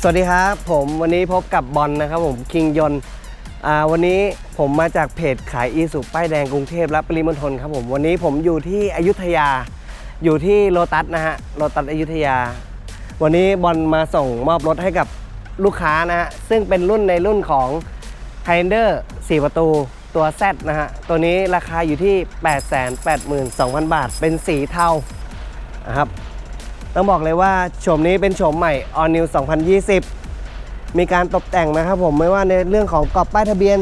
สวัสดีครับ ผมวันนี้พบกับบอลนะครับผมคิงยนวันนี้ผมมาจากเพจขายอีสุป้ายแดงกรุงเทพและปริมณฑลครับผมวันนี้ผมอยู่ที่อยุธยา อยู่ที่โลตัสนะฮะโลตัสอยุธยา วันนี้บอลมาส่งมอบรถให้กับลูกค้านะฮะซึ่งเป็นรุ่นในรุ่นของ h i g h l a n d e r 4ประตูตัว Z นะฮะตัวนี้ราคาอยู่ที่ 882,000 บาท เป็นสีเทานะครับ ต้องบอกเลยว่าโฉมนี้เป็นโฉมใหม่ All New 2020 มีการตกแต่งนะครับผมไม่ว่าในเรื่องของกรอบป้ายทะเบียน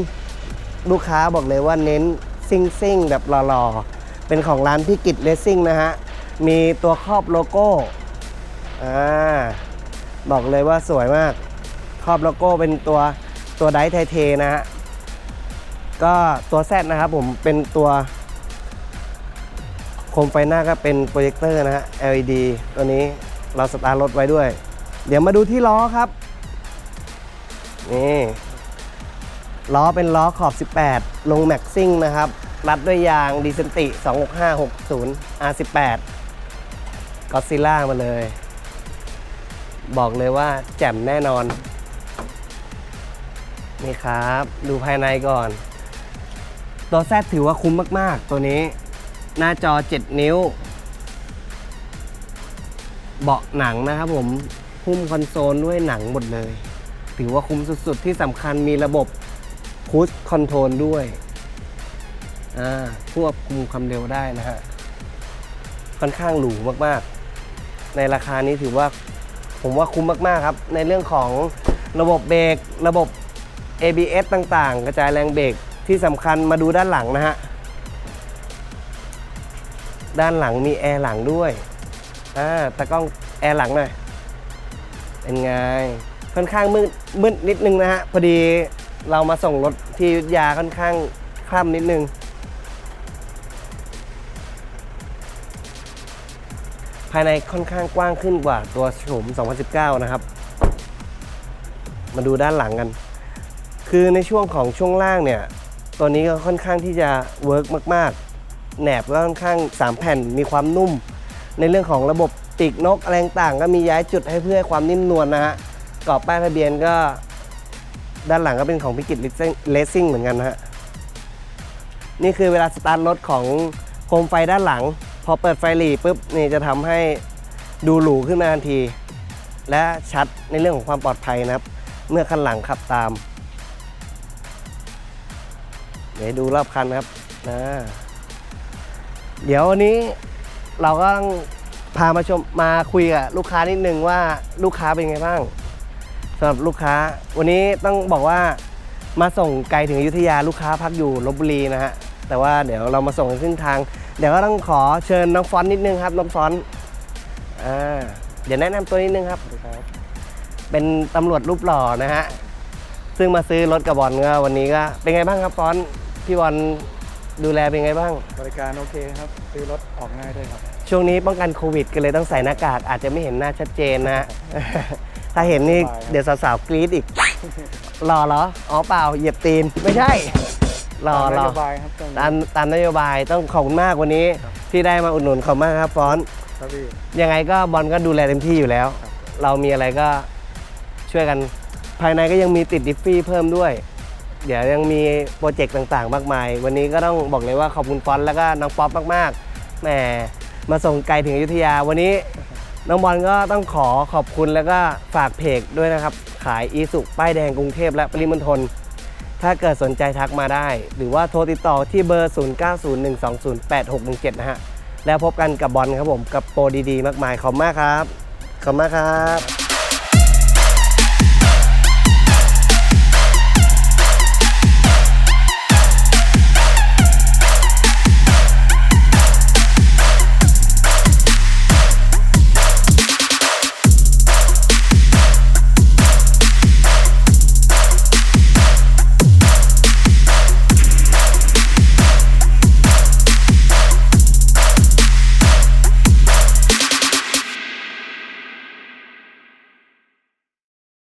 ลูกค้าบอกเลยว่าเน้นซิ่งซิ่งๆแบบหล่อๆ เป็นของร้านพิกิจเลสซิ่งนะฮะ มีตัวครอบโลโก้อ่าบอกเลยว่าสวยมาก ครอบโลโก้เป็นตัวตัวไดท์ไทเทนะฮะ ก็ตัวแซนะครับผมเป็นตัว คมไฟหน้าก็เป็นโปรเจคเตอร์นะฮะ LED ตัวนี้เราสตาร์ทรถไว้ด้วย เดี๋ยวมาดูที่ล้อครับ นี่ล้อเป็นล้อขอบ 18 ลงแม็กซิ่งนะครับ รัดด้วยยางดีเซนติ 26560 R18 ก็ซิล่ามาเลย บอกเลยว่าแจ่มแน่นอน นี่ครับ ดูภายในก่อน ตัวแซดถือว่าคุ้มมาก ๆ ตัวนี้ หน้าจอ 7 นิ้ว เบาะหนังนะครับผมหุ้มคอนโซลด้วยหนังหมดเลย ถือว่าคุ้มสุดๆ ที่สำคัญมีระบบพุชคอนโทรลด้วยอ่าควบคุมความเร็วได้นะฮะ ค่อนข้างหรูมากๆ ในราคานี้ถือว่าผมว่าคุ้มมากๆครับ ในเรื่องของระบบเบรกระบบ ABS ต่างๆ กระจายแรงเบรกที่สำคัญมาดูด้านหลังนะฮะ ด้านหลังมีแอร์หลังด้วยอ่าตากล้องแอร์หลังหน่อยเป็นไงค่อนข้างมืดมืดนิดนึงนะฮะพอดีเรามาส่งรถที่ยุธยาค่อนข้างคล่ำนิดนึง ภายในค่อนข้างกว้างขึ้นกว่าตัวโฉม 2019 นะครับ มาดูด้านหลังกัน คือในช่วงของช่วงล่างเนี่ย ตัวนี้ก็ค่อนข้างที่จะเวิร์กมาก ๆ แหนบก็ค่อนข้าง 3 แผ่นมีความนุ่ม ในเรื่องของระบบปีกนกอะไรต่างก็มีย้ายจุดให้เพื่อให้ความนิ่มนวลนะฮะกรอบป้ายทะเบียนก็ ด้านหลังก็เป็นของพิกิจเลสซิ่งเหมือนกันนะฮะนี่คือเวลาสตาร์ทรถของโคมไฟด้านหลัง พอเปิดไฟหลีปุ๊บนี่จะทำให้ดูหรูขึ้นมาทันที และชัดในเรื่องของความปลอดภัยนะครับ เมื่อคันหลังขับตาม เดี๋ยวดูรอบคันครับนะ เดี๋ยววันนี้เราก็ต้องพามาชมมาคุยกับลูกค้านิดนึงว่าลูกค้าเป็นไงบ้างสำหรับลูกค้า วันนี้ต้องบอกว่ามาส่งไกลถึงอยุธยาลูกค้าพักอยู่ลบบุรีนะฮะแต่ว่าเดี๋ยวเรามาส่งกันขึ้นทาง เดี๋ยวก็ต้องขอเชิญน้องฟอนนิดนึงครับน้องฟอนอ่าเดี๋ยวแนะนำตัวนิดนึงครับเป็นตำรวจรูปหล่อนะฮะซึ่งมาซื้อรถกับบอลก็วันนี้ก็เป็นไงบ้างครับฟอนพี่บอล ดูแลเป็นไงบ้าง บริการโอเคครับ ซื้อรถออกง่ายด้วยครับ ช่วงนี้ป้องกันโควิดก็เลยต้องใส่หน้ากาก อาจจะไม่เห็นหน้าชัดเจนนะฮะถ้าเห็นนี่สบายครับเดี๋ยวสาวๆกรี๊ดอีกหล่อเหรอ อ๋อเปล่าเหยียบตีนไม่ใช่หล่อตามหนล่อโยบายครับตรงนี้ตามตามนโยบายต้องขอบคุณมากวันนี้ครับที่ได้มาอุดหนุนขอบคุณมากครับฟอนต์ครับพี่ยังไงก็บอลก็ดูแลเต็มที่อยู่แล้วครับเรามีอะไรก็ช่วยกัน ภายในก็ยังมีติดดิฟฟี่เพิ่มด้วย เดี๋ยวยังมีโปรเจกต์ต่างๆ มากมาย วันนี้ก็ต้องบอกเลยว่าขอบคุณฟอนแล้วก็น้องป๊อปมากๆแหมมาส่งไกลถึงอยุธยาวันนี้น้องบอลก็ต้องขอขอบคุณแล้วก็ฝากเพจด้วยนะครับ ขายอีสุป้ายแดงกรุงเทพและปริมณฑลถ้าเกิดสนใจทักมาได้ หรือว่าโทรติดต่อที่เบอร์ 0901208617 นะฮะ แล้วพบกันกับบอลครับผม กับโปรดีๆ มากมายขอบมากครับ ขอบมากครับ